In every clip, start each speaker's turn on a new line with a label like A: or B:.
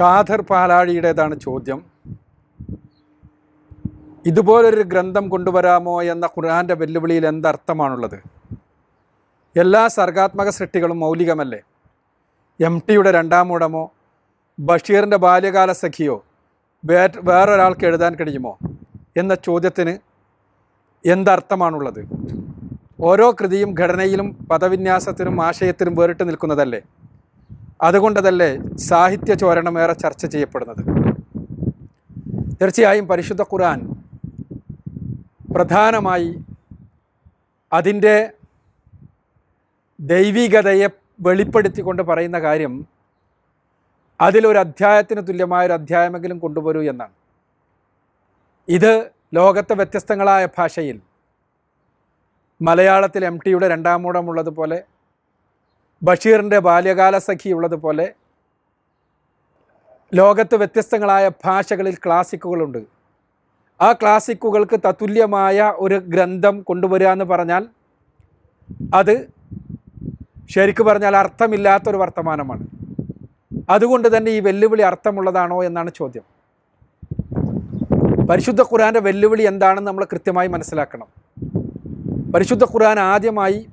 A: ഖാദർ പാലാഴിയുടേതാണ് ചോദ്യം. ഇതുപോലൊരു ഗ്രന്ഥം കൊണ്ടുവരാമോ എന്ന ഖുർആാന്റെ വെല്ലുവിളിയിൽ എന്തർത്ഥമാണുള്ളത്? എല്ലാ സർഗാത്മക സൃഷ്ടികളും മൗലികമല്ലേ? എം ടിയുടെ രണ്ടാം മൂടമോ ബഷീറിന്റെ ബാല്യകാല സഖിയോ വേറൊരാൾക്ക് എഴുതാൻ കഴിയുമോ എന്ന ചോദ്യത്തിന് എന്തർത്ഥമാണുള്ളത്? ഓരോ കൃതിയും ഘടനയിലും പദവിന്യാസത്തിനും ആശയത്തിനും വേറിട്ട് നിൽക്കുന്നതല്ലേ? അതുകൊണ്ടതല്ലേ സാഹിത്യ ചോരണം ഏറെ ചർച്ച ചെയ്യപ്പെടുന്നത്? തീർച്ചയായും പരിശുദ്ധ ഖുർആൻ പ്രധാനമായി അതിന്റെ ദൈവികതയെ വെളിപ്പെടുത്തിക്കൊണ്ട് പറയുന്ന കാര്യം അതിലൊരു അധ്യായത്തിന് തുല്യമായ ഒരു അധ്യായമെങ്കിലും കൊണ്ടുവരൂ എന്നാണ്. ഇത് ലോകത്തെ വ്യത്യസ്തങ്ങളായ ഭാഷയിൽ മലയാളത്തിൽ എം ടിയുടെ രണ്ടാം മൂടമുള്ളതുപോലെ ബഷീറിന്റെ ബാല്യകാല സഖി ഉള്ളതുപോലെ ലോകത്ത് വ്യത്യസ്തങ്ങളായ ഭാഷകളിൽ ക്ലാസിക്കുകളുണ്ട്. ആ ക്ലാസിക്കുകൾക്ക് തത്തുല്യമായ ഒരു ഗ്രന്ഥം കൊണ്ടുവരിക എന്ന് പറഞ്ഞാൽ അത് ശരിക്കു പറഞ്ഞാൽ അർത്ഥമില്ലാത്തൊരു വർത്തമാനമാണ്. അതുകൊണ്ട് തന്നെ ഈ വെല്ലുവിളി അർത്ഥമുള്ളതാണോ എന്നാണ് ചോദ്യം. പരിശുദ്ധ ഖുർആന്റെ വെല്ലുവിളി എന്താണെന്ന് നമ്മൾ കൃത്യമായി മനസ്സിലാക്കണം. പരിശുദ്ധ ഖുർആൻ ആദ്യമായി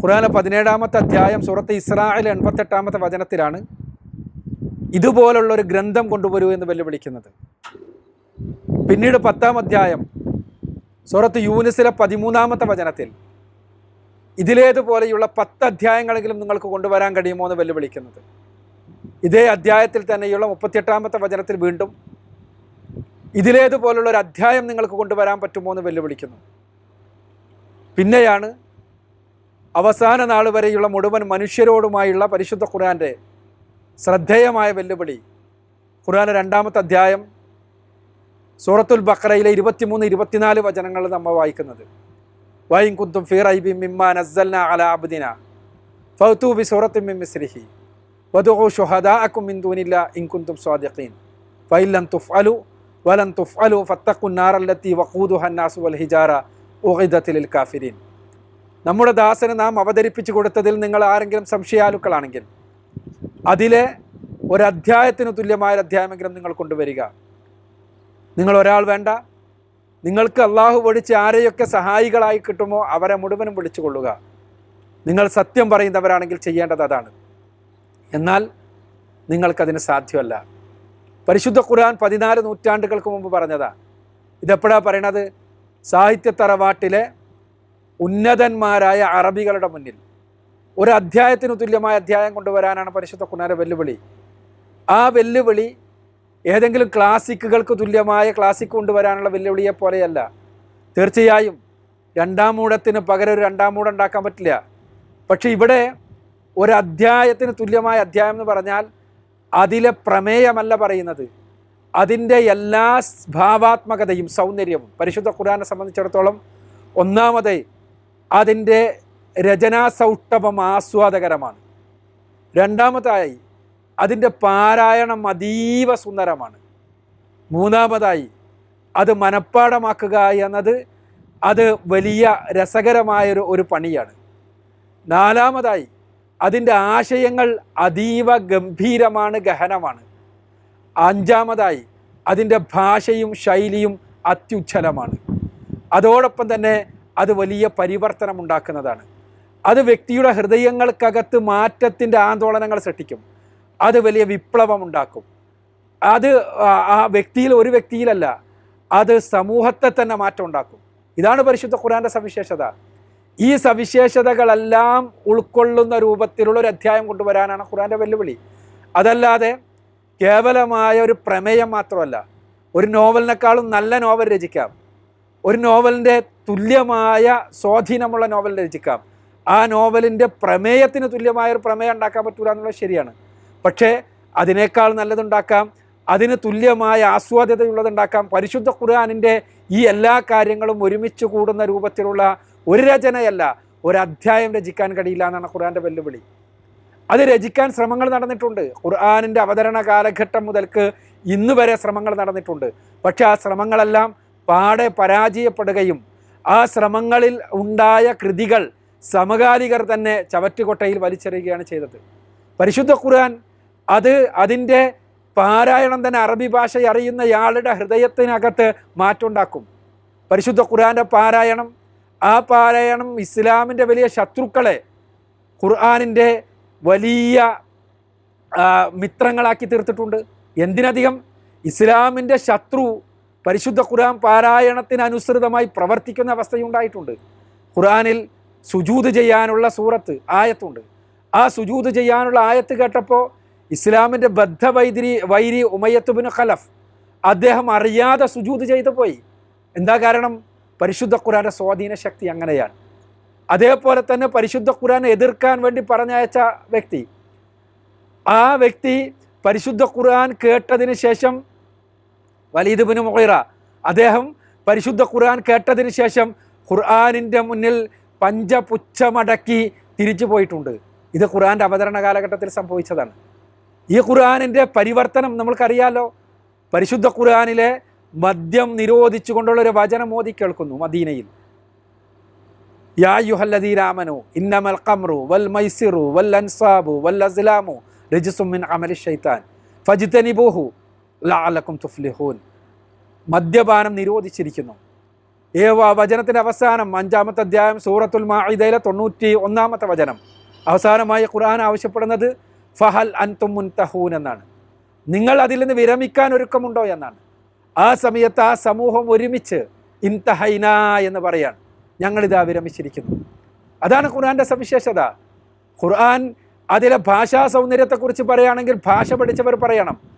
A: ഖുർആന പതിനേഴാമത്തെ അധ്യായം സുഹൃത്ത് ഇസ്രായേൽ എൺപത്തെട്ടാമത്തെ വചനത്തിലാണ് ഇതുപോലുള്ള ഒരു ഗ്രന്ഥം കൊണ്ടുവരൂ എന്ന് വെല്ലുവിളിക്കുന്നത്. പിന്നീട് പത്താം അധ്യായം സുഹൃത്ത് യൂനിസിലെ പതിമൂന്നാമത്തെ വചനത്തിൽ ഇതിലേതുപോലെയുള്ള പത്ത് അധ്യായങ്ങളെങ്കിലും നിങ്ങൾക്ക് കൊണ്ടുവരാൻ കഴിയുമോ എന്ന് വെല്ലുവിളിക്കുന്നത്. ഇതേ അധ്യായത്തിൽ തന്നെയുള്ള മുപ്പത്തിയെട്ടാമത്തെ വചനത്തിൽ വീണ്ടും ഇതിലേതുപോലുള്ള ഒരു അധ്യായം നിങ്ങൾക്ക് കൊണ്ടുവരാൻ പറ്റുമോ എന്ന് വെല്ലുവിളിക്കുന്നു. പിന്നെയാണ് അവസാന നാൾ വരെയുള്ള മുഴുവൻ മനുഷ്യരോടുമായുള്ള പരിശുദ്ധ ഖുർആന്റെ ശ്രദ്ധേയമായ വെല്ലുവിളി. ഖുർആൻ രണ്ടാമത്തെ അധ്യായം സൂറത്തുൽ ബക്രയിലെ ഇരുപത്തിമൂന്ന് ഇരുപത്തിനാല് വചനങ്ങൾ നമ്മൾ വായിക്കുന്നത്. വൈൻ കുന്തും ഫീർ ഐബി മിമ്മ അല അബ്ദിന. ഫൗത്തു ബി സൂറത്ത് മിൻ മിസ്രിഹി വദുഉ ശുഹദാഅക്കും മിൻ ദൂനില്ല ഇൻ കുന്തും സ്വാദിഖീൻ. വലൻ തുഫ് അലു നാർ അല്ലത്തി വഖൂദുഹ അന്നാസു വൽ ഹിജാറ ഉഹിദത്തിൽ കാഫിരീൻ. നമ്മുടെ ദാസന് നാം അവതരിപ്പിച്ചു കൊടുത്തതിൽ നിങ്ങൾ ആരെങ്കിലും സംശയാലുക്കളാണെങ്കിൽ അതിലെ ഒരധ്യായത്തിന് തുല്യമായ അധ്യായമെങ്കിലും നിങ്ങൾ കൊണ്ടുവരിക. നിങ്ങൾ ഒരാൾ വേണ്ട. നിങ്ങൾക്ക് അള്ളാഹു വിളിച്ച് ആരെയൊക്കെ സഹായികളായി കിട്ടുമോ അവരെ മുഴുവനും വിളിച്ചു കൊള്ളുക. നിങ്ങൾ സത്യം പറയുന്നവരാണെങ്കിൽ ചെയ്യേണ്ടത് അതാണ്. എന്നാൽ നിങ്ങൾക്കതിന് സാധ്യമല്ല. പരിശുദ്ധ ഖുർആൻ പതിനാല് നൂറ്റാണ്ടുകൾക്ക് മുമ്പ് പറഞ്ഞതാ. ഇതെപ്പോഴാണ് പറയണത്? സാഹിത്യ തറവാട്ടിലെ ഉന്നതന്മാരായ അറബികളുടെ മുന്നിൽ. ഒരു അധ്യായത്തിന് തുല്യമായ അധ്യായം കൊണ്ടുവരാനാണ് പരിശുദ്ധ കുനാര വെല്ലുവിളി. ആ വെല്ലുവിളി ഏതെങ്കിലും ക്ലാസിക്കുകൾക്ക് തുല്യമായ ക്ലാസിക് കൊണ്ടുവരാനുള്ള വെല്ലുവിളിയെ പോലെയല്ല. തീർച്ചയായും രണ്ടാം മൂടത്തിന് പകരം ഒരു രണ്ടാം മൂടം ഉണ്ടാക്കാൻ പറ്റില്ല. പക്ഷെ ഇവിടെ ഒരു അധ്യായത്തിന് തുല്യമായ അധ്യായം എന്ന് പറഞ്ഞാൽ അതിലെ പ്രമേയമല്ല പറയുന്നത്. അതിന്റെ എല്ലാ ഭാവാത്മകതയും സൗന്ദര്യവും. പരിശുദ്ധ ഖുർആനെ സംബന്ധിച്ചിടത്തോളം ഒന്നാമത് അതിന്റെ രചനാസൗഷ്ഠവം ആസ്വാദകരമാണ്. രണ്ടാമതായി അതിന്റെ പാരായണം അതീവ സുന്ദരമാണ്. മൂന്നാമതായി അത് മനഃപ്പാടമാക്കുക എന്നത് അത് വലിയ രസകരമായൊരു ഒരു പണിയാണ്. നാലാമതായി അതിന്റെ ആശയങ്ങൾ അതീവ ഗംഭീരമാണ് ഗഹനമാണ്. അഞ്ചാമതായി അതിന്റെ ഭാഷയും ശൈലിയും അത്യുച്ഛലമാണ് അതോടൊപ്പം തന്നെ അത് വലിയ പരിവർത്തനം ഉണ്ടാക്കുന്നതാണ് അത് വ്യക്തിയുടെ ഹൃദയങ്ങൾക്കകത്ത് മാറ്റത്തിന്റെ ആന്തോളനങ്ങൾ സൃഷ്ടിക്കും. അത് വലിയ വിപ്ലവം ഉണ്ടാക്കും അത് ആ വ്യക്തിയിൽ ഒരു വ്യക്തിയിലല്ല അത് സമൂഹത്തെ തന്നെ മാറ്റം ഉണ്ടാക്കും. ഇതാണ് പരിശുദ്ധ ഖുറാന്റെ സവിശേഷത. ഈ സവിശേഷതകളെല്ലാം ഉൾക്കൊള്ളുന്ന രൂപത്തിലുള്ള ഒരു അധ്യായം കൊണ്ടുവരാനാണ് ഖുറാന്റെ വെല്ലുവിളി. അതല്ലാതെ കേവലമായ ഒരു പ്രമേയം മാത്രമല്ല ഒരു നോവലിനേക്കാളും നല്ല നോവൽ രചിക്കാം. ഒരു നോവലിന്റെ തുല്യമായ സ്വാധീനമുള്ള നോവൽ രചിക്കാം. ആ നോവലിന്റെ പ്രമേയത്തിന് തുല്യമായ ഒരു പ്രമേയം ഉണ്ടാക്കാൻ പറ്റൂല എന്നുള്ളത് ശരിയാണ്. പക്ഷേ അതിനേക്കാൾ നല്ലതുണ്ടാക്കാം അതിന് തുല്യമായ ആസ്വാദ്യതയുള്ളതുണ്ടാക്കാം പരിശുദ്ധ ഖുർആാനിന്റെ ഈ എല്ലാ കാര്യങ്ങളും ഒരുമിച്ച് കൂടുന്ന രൂപത്തിലുള്ള ഒരു രചനയല്ല ഒരു അധ്യായം രചിക്കാൻ കഴിയില്ല എന്നാണ് ഖുർആാന്റെ വെല്ലുവിളി. അത് രചിക്കാൻ ശ്രമങ്ങൾ നടന്നിട്ടുണ്ട്. ഖുർആാനിന്റെ അവതരണ കാലഘട്ടം മുതൽക്ക് ഇന്ന് വരെ ശ്രമങ്ങൾ നടന്നിട്ടുണ്ട്. പക്ഷേ ആ ശ്രമങ്ങളെല്ലാം പാടെ പരാജയപ്പെടുകയും ആ ശ്രമങ്ങളിൽ ഉണ്ടായ കൃതികൾ സമകാലികർ തന്നെ ചവറ്റുകൊട്ടയിൽ വലിച്ചെറിയുകയാണ് ചെയ്തത്. പരിശുദ്ധ ഖുർആൻ അത് അതിന്റെ പാരായണം തന്നെ അറബി ഭാഷ അറിയുന്നയാളുടെ ഹൃദയത്തിനകത്ത് മാറ്റുണ്ടാക്കും പരിശുദ്ധ ഖുർആന്റെ പാരായണം ആ പാരായണം ഇസ്ലാമിന്റെ വലിയ ശത്രുക്കളെ ഖുർആാനിന്റെ വലിയ മിത്രങ്ങളാക്കി തീർത്തിട്ടുണ്ട്. എന്തിനധികം? ഇസ്ലാമിന്റെ ശത്രു പരിശുദ്ധ ഖുർആൻ പാരായണത്തിനനുസൃതമായി പ്രവർത്തിക്കുന്ന അവസ്ഥയുണ്ടായിട്ടുണ്ട്. ഖുർആനിൽ സുജൂത് ചെയ്യാനുള്ള സൂറത്ത് ആയത്തുണ്ട്. ആ സുജൂത് ചെയ്യാനുള്ള ആയത്ത് കേട്ടപ്പോൾ ഇസ്ലാമിന്റെ ബദ്ധ വൈദിരി വൈരി ഉമയത്തുബിന് ഖലഫ് അദ്ദേഹം അറിയാതെ സുജൂത് ചെയ്തു പോയി. എന്താ കാരണം? പരിശുദ്ധ ഖുർആന്റെ സ്വാധീന ശക്തി അങ്ങനെയാണ്. അതേപോലെ തന്നെ പരിശുദ്ധ ഖുർആൻ എതിർക്കാൻ വേണ്ടി പറഞ്ഞയച്ച വ്യക്തി. ആ വ്യക്തി പരിശുദ്ധ ഖുർആൻ കേട്ടതിന് ശേഷം വലീദ് ബിൻ മൊഹൈറ അദ്ദേഹം പരിശുദ്ധ ഖുർആൻ കേട്ടതിന് ശേഷം ഖുർആാനിന്റെ മുന്നിൽ പഞ്ചപുച്ഛമടക്കി തിരിച്ചു പോയിട്ടുണ്ട്. ഇത് ഖുർആന്റെ അവതരണ കാലഘട്ടത്തിൽ സംഭവിച്ചതാണ്. ഈ ഖുർആാനിന്റെ പരിവർത്തനം നമ്മൾക്കറിയാലോ? പരിശുദ്ധ ഖുർആാനിലെ മദ്യം നിരോധിച്ചുകൊണ്ടുള്ള ഒരു വചനം മോദി കേൾക്കുന്നു മദീനയിൽ. യാ ഇന്നമൽ വൽ വൽ അൻസാബു വൽ അസ്ലാമു അമലി ഷൈത്താൻ ലഅലക്കും തുഫ്ലിഹൂൻ. മദ്യപാനം നിരോധിച്ചിരിക്കുന്നു. ഏവ വചനത്തിന്റെ അവസാനം അഞ്ചാമത്തെ അധ്യായം സൂറത്തുൽ മാഇദയിലെ തൊണ്ണൂറ്റി ഒന്നാമത്തെ വചനം. അവസാനമായി ഖുർആൻ ആവശ്യപ്പെടുന്നത് ഫഹൽ അൻതും മുൻതഹൂൻ എന്നാണ്. നിങ്ങൾ അതിൽ നിന്ന് വിരമിക്കാൻ ഒരുക്കമുണ്ടോ എന്നാണ്. ആ സമയത്ത് ആ സമൂഹം ഒരുമിച്ച് ഇൻതഹൈന എന്ന് പറയാണ്. ഞങ്ങളിതാ വിരമിച്ചിരിക്കുന്നു. അതാണ് ഖുർആന്റെ സവിശേഷത. ഖുർആൻ അതിലെ ഭാഷാ സൗന്ദര്യത്തെക്കുറിച്ച് പറയുകയാണെങ്കിൽ ഭാഷ പഠിച്ചവർ പറയണം.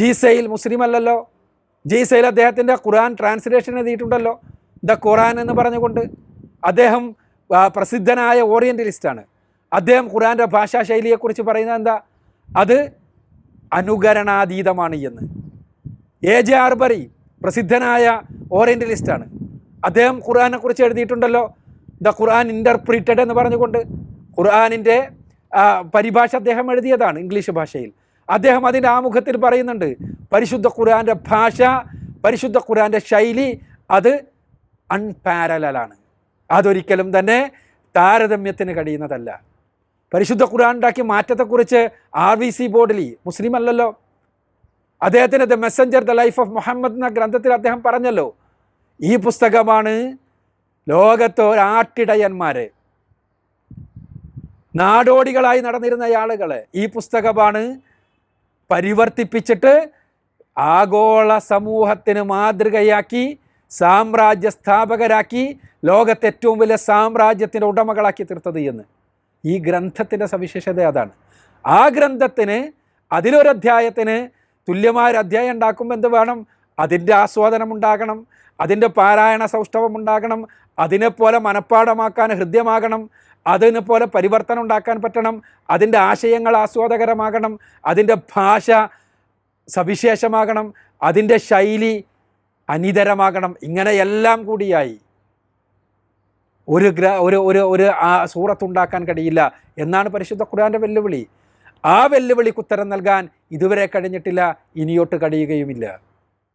A: ജീസയിൽ മുസ്ലിം അല്ലല്ലോ ജീസയിൽ അദ്ദേഹത്തിന്റെ ഖുർആൻ ട്രാൻസ്ലേഷൻ എഴുതിയിട്ടുണ്ടല്ലോ. ദ ഖുർആൻ എന്ന് പറഞ്ഞുകൊണ്ട് അദ്ദേഹം പ്രസിദ്ധനായ ഓറിയന്റലിസ്റ്റാണ് അദ്ദേഹം ഖുർആന്റെ ഭാഷാ ശൈലിയെക്കുറിച്ച് പറയുന്നത് എന്താ? അത് അനുകരണാതീതമാണ് എന്ന്. എ ജെ ആർബറി പ്രസിദ്ധനായ ഓറിയന്റലിസ്റ്റാണ് അദ്ദേഹം ഖുർആനെ കുറിച്ച് എഴുതിയിട്ടുണ്ടല്ലോ. ദ ഖുർആൻ ഇന്റർപ്രീറ്റഡ് എന്ന് പറഞ്ഞുകൊണ്ട് ഖുർആാനിന്റെ പരിഭാഷ അദ്ദേഹം എഴുതിയതാണ് ഇംഗ്ലീഷ് ഭാഷയിൽ. അദ്ദേഹം അതിന്റെ ആമുഖത്തിൽ പറയുന്നുണ്ട് പരിശുദ്ധ ഖുർആന്റെ ഭാഷ പരിശുദ്ധ ഖുർആന്റെ ശൈലി അത് അൺപാരലാണ് അതൊരിക്കലും തന്നെ താരതമ്യത്തിന് കഴിയുന്നതല്ല. പരിശുദ്ധ ഖുർആൻ ഉണ്ടാക്കിയ മാറ്റത്തെക്കുറിച്ച് ആർ വി സി ബോർഡിലി മുസ്ലിം അല്ലല്ലോ. അദ്ദേഹത്തിന്റെ the messenger the life of Muhammad എന്ന ഗ്രന്ഥത്തിൽ അദ്ദേഹം പറഞ്ഞല്ലോ ഈ പുസ്തകമാണ് ലോകത്തെ ഒരാട്ടിടയന്മാർ നാടോടികളായി നടന്നിരുന്ന ആളുകളെ. ഈ പുസ്തകമാണ് പരിവർത്തിപ്പിച്ചിട്ട് ആഗോള സമൂഹത്തിന് മാതൃകയാക്കി സാമ്രാജ്യ സ്ഥാപകരാക്കി ലോകത്തെ ഏറ്റവും വലിയ സാമ്രാജ്യത്തിന്റെ ഉടമകളാക്കി തീർത്തത് എന്ന്. ഈ ഗ്രന്ഥത്തിന്റെ സവിശേഷത അതാണ്. ആ ഗ്രന്ഥത്തിന് അതിലൊരധ്യായത്തിന് തുല്യമായൊരു അധ്യായം ഉണ്ടാക്കുമ്പോൾ എന്ത് വേണം? അതിന്റെ ആസ്വാദനം ഉണ്ടാകണം അതിന്റെ പാരായണ സൗഷ്ഠവം ഉണ്ടാകണം അതിനെപ്പോലെ മനഃപ്പാടമാക്കാൻ ഹൃദ്യമാകണം അതിനെ പോലെ പരിവർത്തനം ഉണ്ടാക്കാൻ പറ്റണം അതിന്റെ ആശയങ്ങൾ ആസ്വാദകരമാകണം അതിന്റെ ഭാഷ സവിശേഷമാകണം അതിന്റെ ശൈലി അനിതരമാകണം. ഇങ്ങനെയെല്ലാം കൂടിയായി ഒരു ഗ്ര ഒരു ഒരു ഒരു ആ സൂറത്തുണ്ടാക്കാൻ കഴിയില്ല എന്നാണ് പരിശുദ്ധ ഖുർആന്റെ വെല്ലുവിളി. ആ വെല്ലുവിളിക്ക് ഉത്തരം നൽകാൻ ഇതുവരെ കഴിഞ്ഞിട്ടില്ല ഇനിയോട്ട് കഴിയുകയുമില്ല.